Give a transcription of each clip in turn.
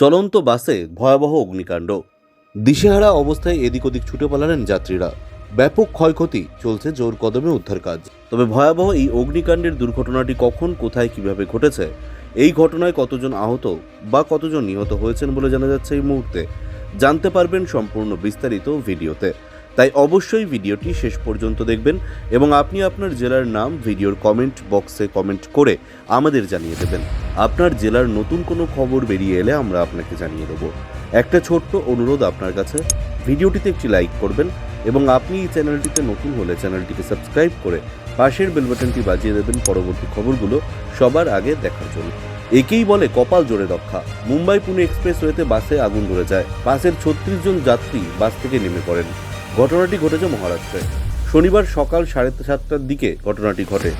চলন্ত বাসে ভয়াবহ অগ্নিকাণ্ড। দিশেহারা অবস্থায় এদিক ওদিক ছুটে পালালেন যাত্রীরা। ব্যাপক ক্ষয়ক্ষতি চলছে জোর কদমে উদ্ধার কাজ। তবে ভয়াবহ এই অগ্নিকাণ্ডের দুর্ঘটনাটি কখন, কোথায়, কীভাবে ঘটেছে, এই ঘটনায় কতজন আহত বা কতজন নিহত হয়েছেন বলে জানা যাচ্ছে এই মুহূর্তে। জানতে পারবেন সম্পূর্ণ বিস্তারিত ভিডিওতে। তাই অবশ্যই ভিডিওটি শেষ পর্যন্ত দেখবেন এবং আপনি আপনার জেলার নাম, ভিডিওর কমেন্ট বক্সে কমেন্ট করে আমাদের জানিয়ে দেবেন। আপনার জেলার নতুন কোনো খবর বেরিয়ে এলে আমরা আপনাকে জানিয়ে দেবো। একটা ছোট্ট অনুরোধ আপনার কাছে। ভিডিওটিতে একটি লাইক করবেন এবং আপনি এই চ্যানেলটিতে নতুন হলে চ্যানেলটিকে সাবস্ক্রাইব করে পাশের বেল বাটনটি বাজিয়ে দেবেন পরবর্তী খবরগুলো সবার আগে দেখার জন্য। একেই বলে কপাল জোরে রক্ষা। মুম্বাই পুনে এক্সপ্রেসওয়েতে বাসে আগুন ধরে যায়। বাসের ছত্রিশ জন যাত্রী বাস থেকে নেমে পড়েন। ঘটনাটি ঘটেছে মহারাষ্ট্রে। শনিবার সকাল সাড়ে সাতটার দিকে ঘটনাটি ঘটে।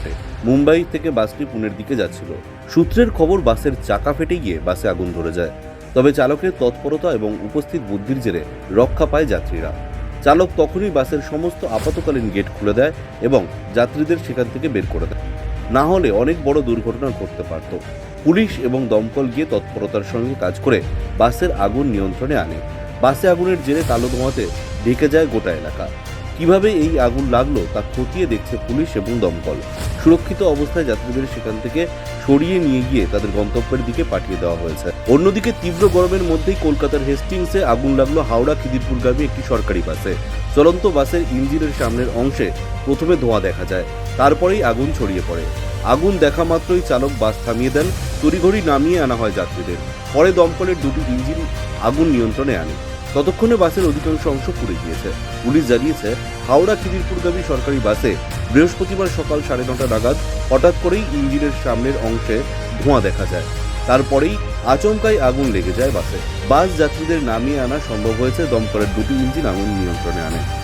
মুম্বাই থেকে বাসটি পুনের দিকে যাচ্ছিল। সূত্রের খবর বাসের চাকা ফেটে গিয়ে বাসে আগুন ধরে যায়। তবে চালকের তৎপরতা এবং উপস্থিত বুদ্ধির জেরে রক্ষা পায় যাত্রীরা। চালক তখনই বাসের সমস্ত আপাতকালীন গেট খুলে দেয় এবং যাত্রীদের সেখান থেকে বের করে দেয়। না হলে অনেক বড় দুর্ঘটনা ঘটতে পারত। পুলিশ এবং দমকল গিয়ে তৎপরতার সঙ্গে কাজ করে বাসের আগুন নিয়ন্ত্রণে আনে। বাসে আগুনের জেরে কালো ধোঁয়াতে ঢেকে যায় গোটা এলাকা। কীভাবে এই আগুন লাগল তা খতিয়ে দেখছে পুলিশ এবং দমকল। সুরক্ষিত অবস্থায় যাত্রীদের সেখান থেকে সরিয়ে নিয়ে গিয়ে তাদের গন্তব্যের দিকে পাঠিয়ে দেওয়া হয়েছে। অন্যদিকে তীব্র গরমের মধ্যেই কলকাতার হেস্টিংসে আগুন লাগল হাওড়া, খিদিরপুরগামী একটি সরকারি বাসে। চলন্ত বাসের ইঞ্জিনের সামনের অংশে প্রথমে ধোঁয়া দেখা যায়, তারপরেই আগুন ছড়িয়ে পড়ে। আগুন দেখা মাত্রই চালক বাস থামিয়ে দেন। তড়িঘড়ি নামিয়ে আনা হয় যাত্রীদের। পরে দমকলের দুটি ইঞ্জিন আগুন নিয়ন্ত্রণে আনে। ততক্ষণে বাসের অধিকাংশ অংশ পুড়ে গিয়েছে। পুলিশ জানিয়েছে, হাওড়া খিদিরপুরগামী সরকারি বাসে বৃহস্পতিবার সকাল সাড়ে নটা নাগাদ হঠাৎ করেই ইঞ্জিনের সামনের অংশে ধোঁয়া দেখা যায়। তারপরেই আচমকাই আগুন লেগে যায় বাসে। বাস যাত্রীদের নামিয়ে আনা সম্ভব হয়েছে, দমকলের দুটি ইঞ্জিন আগুন নিয়ন্ত্রণে আনে।